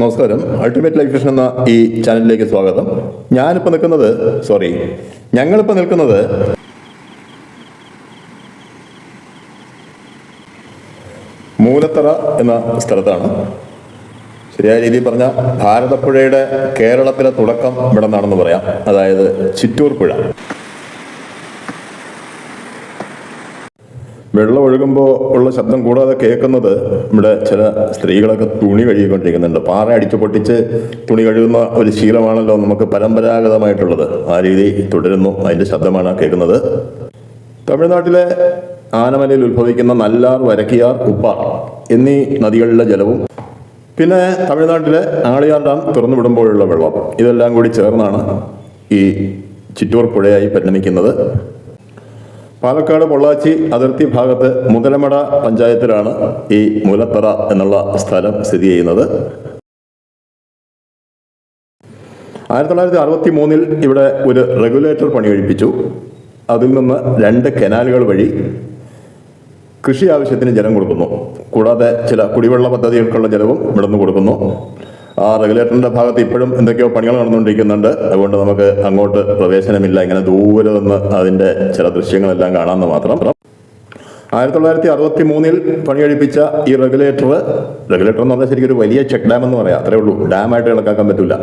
നമസ്കാരം. Ultimate life mission എന്ന ഈ ചാനലിലേക്ക് സ്വാഗതം. ഞാനിപ്പോൾ നിൽക്കുന്നത് സോറി ഞങ്ങളിപ്പോൾ നിൽക്കുന്നത് മൂലത്തറ എന്ന സ്ഥലത്താണ്. ശരിയായ രീതിയിൽ പറഞ്ഞാൽ ഭാരതപ്പുഴയുടെ കേരളത്തിലെ തുടക്കം ഇവിടെ നിന്നാണെന്ന് പറയാം. അതായത് ചിറ്റൂർ പുഴ. വെള്ളം ഒഴുകുമ്പോൾ ഉള്ള ശബ്ദം കൂടാതെ കേൾക്കുന്നത് നമ്മുടെ ചില സ്ത്രീകളൊക്കെ തുണി കഴുകിക്കൊണ്ടിരിക്കുന്നുണ്ട്. പാറ അടിച്ചു പൊട്ടിച്ച് തുണി കഴുകുന്ന ഒരു ശീലമാണല്ലോ നമുക്ക് പരമ്പരാഗതമായിട്ടുള്ളത്. ആ രീതി തുടരുന്നു. അതിന്റെ ശബ്ദമാണ് കേൾക്കുന്നത്. തമിഴ്നാട്ടിലെ ആനമലയിൽ ഉത്ഭവിക്കുന്ന നല്ലാർ വരക്കിയാർ ഉപ്പാർ എന്നീ നദികളിലെ ജലവും പിന്നെ തമിഴ്നാട്ടിലെ ആളിയാർ ഡാം തുറന്നു വിടുമ്പോഴുള്ള വെള്ളം. ഇതെല്ലാം കൂടി ചേർന്നാണ് ഈ ചിറ്റൂർ പുഴയായി പരിണമിക്കുന്നത്. പാലക്കാട് പൊള്ളാച്ചി അതിർത്തി ഭാഗത്ത് മുതലമട പഞ്ചായത്തിലാണ് ഈ മൂലത്തറ എന്നുള്ള സ്ഥലം സ്ഥിതി ചെയ്യുന്നത്. ആയിരത്തി തൊള്ളായിരത്തി അറുപത്തി മൂന്നിൽ ഇവിടെ ഒരു റെഗുലേറ്റർ പണി കഴിപ്പിച്ചു അതിൽ നിന്ന് രണ്ട് കനാലുകൾ വഴി കൃഷി ആവശ്യത്തിന് ജലം കൊടുക്കുന്നു. കൂടാതെ ചില കുടിവെള്ള പദ്ധതികൾക്കുള്ള ജലവും ഇവിടുന്ന് കൊടുക്കുന്നു. ആ റെഗുലേറ്ററിന്റെ ഭാഗത്ത് ഇപ്പോഴും എന്തൊക്കെയോ പണികൾ നടന്നുകൊണ്ടിരിക്കുന്നുണ്ട്. അതുകൊണ്ട് നമുക്ക് അങ്ങോട്ട് പ്രവേശനമില്ല. ഇങ്ങനെ ദൂരെ നിന്ന് അതിന്റെ ചില ദൃശ്യങ്ങളെല്ലാം കാണാമെന്ന് മാത്രം. ആയിരത്തി തൊള്ളായിരത്തി അറുപത്തി മൂന്നിൽ പണി കഴിപ്പിച്ച ഈ റെഗുലേറ്റർ റെഗുലേറ്റർ എന്ന് പറഞ്ഞാൽ ശരിക്കും ഒരു വലിയ ചെക്ക് ഡാം എന്ന് പറയാം. അത്രേ ഉള്ളൂ. ഡാമായിട്ട് കണക്കാക്കാൻ പറ്റില്ല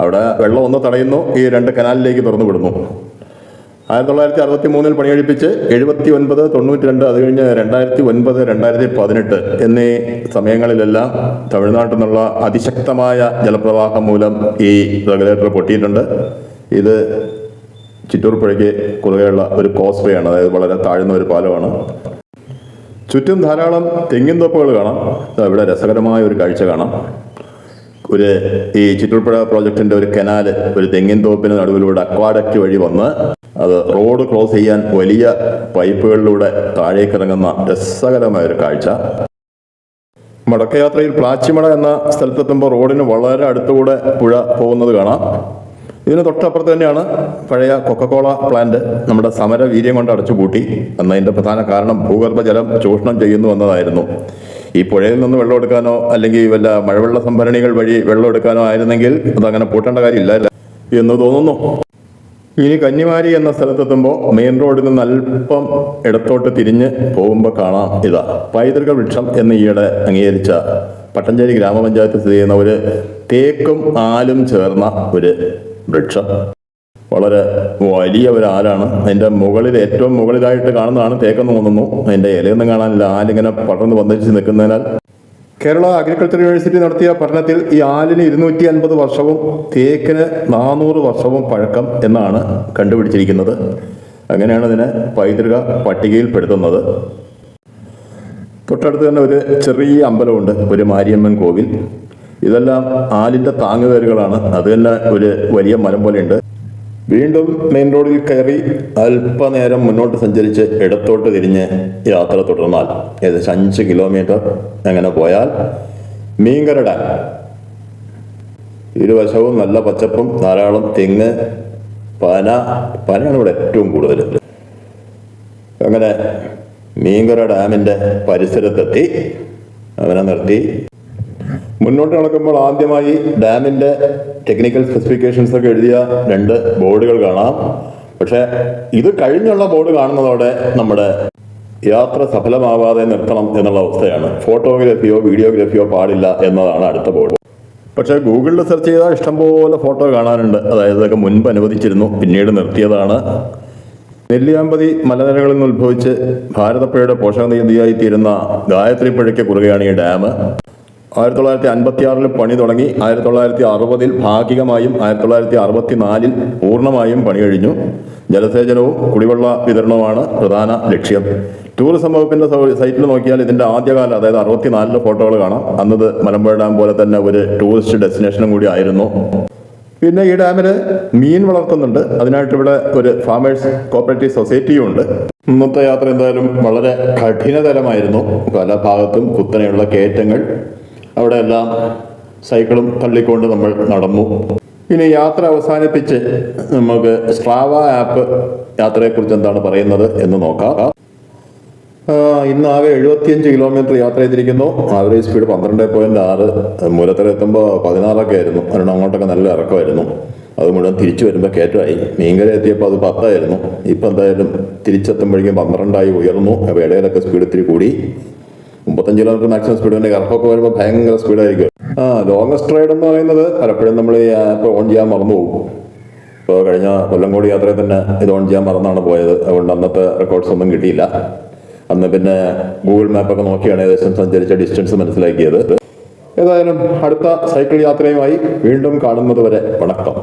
അവിടെ വെള്ളം ഒന്ന് തടയുന്നു. ഈ രണ്ട് കനാലിലേക്ക് തുറന്നു വിടുന്നു. ആയിരത്തി തൊള്ളായിരത്തി അറുപത്തി മൂന്നിൽ പണിയെടുപ്പിച്ച് എഴുപത്തി ഒൻപത് തൊണ്ണൂറ്റി രണ്ട് അത് കഴിഞ്ഞ് രണ്ടായിരത്തി ഒൻപത് രണ്ടായിരത്തി പതിനെട്ട് എന്നീ സമയങ്ങളിലെല്ലാം തമിഴ്നാട്ടിൽ നിന്നുള്ള അതിശക്തമായ ജലപ്രവാഹം മൂലം ഈ റെഗുലേറ്റർ പൊട്ടിയിട്ടുണ്ട്. ഇത് ചിറ്റൂർ പുഴയ്ക്ക് കുറുകെയുള്ള ഒരു കോസ് വേ ആണ് അതായത് വളരെ താഴ്ന്ന ഒരു പാലമാണ്. ചുറ്റും ധാരാളം തെങ്ങിൻ തോപ്പുകൾ കാണാം. ഇവിടെ രസകരമായ ഒരു കാഴ്ച കാണാം. ഒരു ഈ ചിറ്റൂർപ്പുഴ പ്രോജക്റ്റിന്റെ ഒരു കനാല് ഒരു തെങ്ങിൻ തോപ്പിന് നടുവിലൂടെ അക്വാഡക്റ്റ് വഴി വന്ന് അത് റോഡ് ക്ലോസ് ചെയ്യാൻ വലിയ പൈപ്പുകളിലൂടെ താഴേക്ക് ഇറങ്ങുന്ന രസകരമായ ഒരു കാഴ്ച. മടക്കയാത്രയിൽ പ്ലാച്ചിമട എന്ന സ്ഥലത്തെത്തുമ്പോൾ റോഡിന് വളരെ അടുത്തുകൂടെ പുഴ പോകുന്നത് കാണാം. ഇതിന് തൊട്ടപ്പുറത്ത് തന്നെയാണ് പഴയ കൊക്കക്കോള പ്ലാന്റ് നമ്മുടെ സമര വീര്യം കൊണ്ട് അടച്ചുപൂട്ടി എന്നതിന്റെ പ്രധാന കാരണം ഭൂഗർഭജലം ചൂഷണം ചെയ്യുന്നു എന്നതായിരുന്നു. ഈ പുഴയിൽ നിന്ന് വെള്ളം എടുക്കാനോ അല്ലെങ്കിൽ വല്ല മഴവെള്ള സംഭരണികൾ വഴി വെള്ളം എടുക്കാനോ ആയിരുന്നെങ്കിൽ അതങ്ങനെ പൂട്ടേണ്ട കാര്യമില്ല എന്ന് തോന്നുന്നു. ഇനി കന്നിമാരി എന്ന സ്ഥലത്തെത്തുമ്പോൾ മെയിൻ റോഡിൽ നിന്ന് അല്പം ഇടത്തോട്ട് തിരിഞ്ഞ് പോകുമ്പോൾ കാണാം ഇതാ. പൈതൃക വൃക്ഷം എന്ന് ഈയിടെ അംഗീകരിച്ച പട്ടഞ്ചേരി ഗ്രാമപഞ്ചായത്ത് സ്ഥിതി ചെയ്യുന്ന ഒരു തേക്കും ആലും ചേർന്ന ഒരു വൃക്ഷം. വളരെ വലിയ ഒരു ആലാണ്. അതിന്റെ മുകളിൽ ഏറ്റവും മുകളിലായിട്ട് കാണുന്നതാണ് തേക്കെന്ന് തോന്നുന്നു. അതിന്റെ ഇലയൊന്നും കാണാനില്ല. ആലിങ്ങനെ പടർന്ന് പന്തലിച്ച് നിൽക്കുന്നതിനാൽ കേരള അഗ്രികൾച്ചർ യൂണിവേഴ്സിറ്റി നടത്തിയ പഠനത്തിൽ ഈ ആലിന് ഇരുന്നൂറ്റി അൻപത് വർഷവും തേക്കിന് നാനൂറ് വർഷവും പഴക്കം എന്നാണ് കണ്ടുപിടിച്ചിരിക്കുന്നത്. അങ്ങനെയാണ് ഇതിനെ പൈതൃക പട്ടികയിൽപ്പെടുത്തുന്നത്. തൊട്ടടുത്ത് തന്നെ ഒരു ചെറിയ അമ്പലമുണ്ട് ഒരു മാരിയമ്മൻ കോവിൽ. ഇതെല്ലാം ആലിന്റെ താങ്ങുവേരുകളാണ് അത് തന്നെ ഒരു വലിയ മരം പോലെയുണ്ട്. വീണ്ടും മെയിൻ റോഡിൽ കയറി അല്പനേരം മുന്നോട്ട് സഞ്ചരിച്ച് ഇടത്തോട്ട് തിരിഞ്ഞ് യാത്ര തുടർന്നാൽ ഏകദേശം അഞ്ച് കിലോമീറ്റർ അങ്ങനെ പോയാൽ മീൻകര ഡാം ഇരുവശവും നല്ല പച്ചപ്പും ധാരാളം തെങ്ങ് പന. പനയാണ് ഇവിടെ ഏറ്റവും കൂടുതൽ. അങ്ങനെ മീങ്കര ഡാമിന്റെ പരിസരത്തെത്തി. അവനെ നിർത്തി. മുന്നോട്ട് നടക്കുമ്പോൾ ആദ്യമായി ഡാമിന്റെ ടെക്നിക്കൽ സ്പെസിഫിക്കേഷൻസ് ഒക്കെ എഴുതിയ രണ്ട് ബോർഡുകൾ കാണാം. പക്ഷെ ഇത് കഴിഞ്ഞുള്ള ബോർഡ് കാണുന്നതോടെ നമ്മുടെ യാത്ര സഫലമാവാതെ നിർത്തണം എന്നുള്ള അവസ്ഥയാണ്. ഫോട്ടോഗ്രാഫിയോ വീഡിയോഗ്രാഫിയോ പാടില്ല എന്നതാണ് അടുത്ത ബോർഡ്. പക്ഷേ ഗൂഗിളിൽ സെർച്ച് ചെയ്താൽ ഇഷ്ടംപോലെ ഫോട്ടോ കാണാനുണ്ട്. അതായത് ഇതൊക്കെ മുൻപ് അനുവദിച്ചിരുന്നു പിന്നീട് നിർത്തിയതാണ്. നെല്ലിയാമ്പതി മലനിരകളിൽ നിന്ന് ഉത്ഭവിച്ച് ഭാരതപ്പുഴയുടെ പോഷക പോഷകനദിയായി തീരുന്ന ഗായത്രി പുഴയ്ക്ക് കുറുകയാണ് ഈ ഡാം. ആയിരത്തി തൊള്ളായിരത്തി അൻപത്തി ആറിൽ പണി തുടങ്ങി ആയിരത്തി തൊള്ളായിരത്തി അറുപതിൽ ഭാഗികമായും ആയിരത്തി തൊള്ളായിരത്തി അറുപത്തി നാലിൽ പൂർണമായും പണി കഴിഞ്ഞു. ജലസേചനവും കുടിവെള്ള വിതരണവുമാണ് പ്രധാന ലക്ഷ്യം. ടൂറിസം വകുപ്പിന്റെ സൈറ്റിൽ നോക്കിയാൽ ഇതിന്റെ ആദ്യകാലം അതായത് അറുപത്തിനാലിലെ ഫോട്ടോകൾ കാണാം. അന്നത് മലമ്പുഴ ഡാം പോലെ തന്നെ ഒരു ടൂറിസ്റ്റ് ഡെസ്റ്റിനേഷനും കൂടി ആയിരുന്നു. പിന്നെ ഈ ഡാമിൽ മീൻ വളർത്തുന്നുണ്ട്. അതിനായിട്ട് ഇവിടെ ഒരു ഫാമേഴ്സ് കോപ്പറേറ്റീവ് സൊസൈറ്റിയും ഉണ്ട്. ഇന്നത്തെ യാത്ര എന്തായാലും വളരെ കഠിനതരമായിരുന്നു. പല ഭാഗത്തും കുത്തനെയുള്ള കയറ്റങ്ങൾ. അവിടെ എല്ലാം സൈക്കിളും തള്ളിക്കൊണ്ട് നമ്മൾ നടന്നു. ഇനി യാത്ര അവസാനിപ്പിച്ച് നമുക്ക് സ്ട്രാവ ആപ്പ് യാത്രയെക്കുറിച്ച് എന്താണ് പറയുന്നത് എന്ന് നോക്കാം. ഇന്ന് ആകെ എഴുപത്തിയഞ്ച് കിലോമീറ്റർ യാത്ര ചെയ്തിരിക്കുന്നു. ആവറേജ് സ്പീഡ് പന്ത്രണ്ട് പോയിന്റ് ആറ് മൂലത്തര എത്തുമ്പോൾ പതിനാറൊക്കെ ആയിരുന്നു. കാരണം അങ്ങോട്ടൊക്കെ നല്ല ഇറക്കമായിരുന്നു. അത് മുഴുവൻ തിരിച്ചു വരുമ്പോൾ കയറ്റമായി. മീൻകര എത്തിയപ്പോൾ അത് പത്തായിരുന്നു. ഇപ്പം എന്തായാലും തിരിച്ചെത്തുമ്പോഴേക്കും പന്ത്രണ്ടായി ഉയർന്നു. ഇടയിലൊക്കെ സ്പീഡ് ഇത്തിരി കൂടി. മുപ്പത്തഞ്ച് കിലോമീറ്റർ മാക്സിമം സ്പീഡ് തന്നെ ഇറക്കമൊക്കെ വരുമ്പോൾ ഭയങ്കര സ്പീഡായിരിക്കും ആ ലോങ്ങസ്റ്റ് റൈഡ് എന്ന് പറയുന്നത് പലപ്പോഴും നമ്മൾ ആപ്പ് ഓൺ ചെയ്യാൻ മറന്നു പോകും. ഇപ്പോൾ കഴിഞ്ഞ കൊല്ലം കൊല്ലംകോടി യാത്രയിൽ തന്നെ ഇത് ഓൺ ചെയ്യാൻ മറന്നാണ് പോയത്. അതുകൊണ്ട് അന്നത്തെ റെക്കോർഡ്സ് ഒന്നും കിട്ടിയില്ല. അന്ന് പിന്നെ ഗൂഗിൾ മാപ്പൊക്കെ നോക്കിയാണ് ഏകദേശം സഞ്ചരിച്ച ഡിസ്റ്റൻസ് മനസ്സിലാക്കിയത്. ഏതായാലും അടുത്ത സൈക്കിൾ യാത്രയുമായി വീണ്ടും കാണുന്നത് വരെ വണക്കം.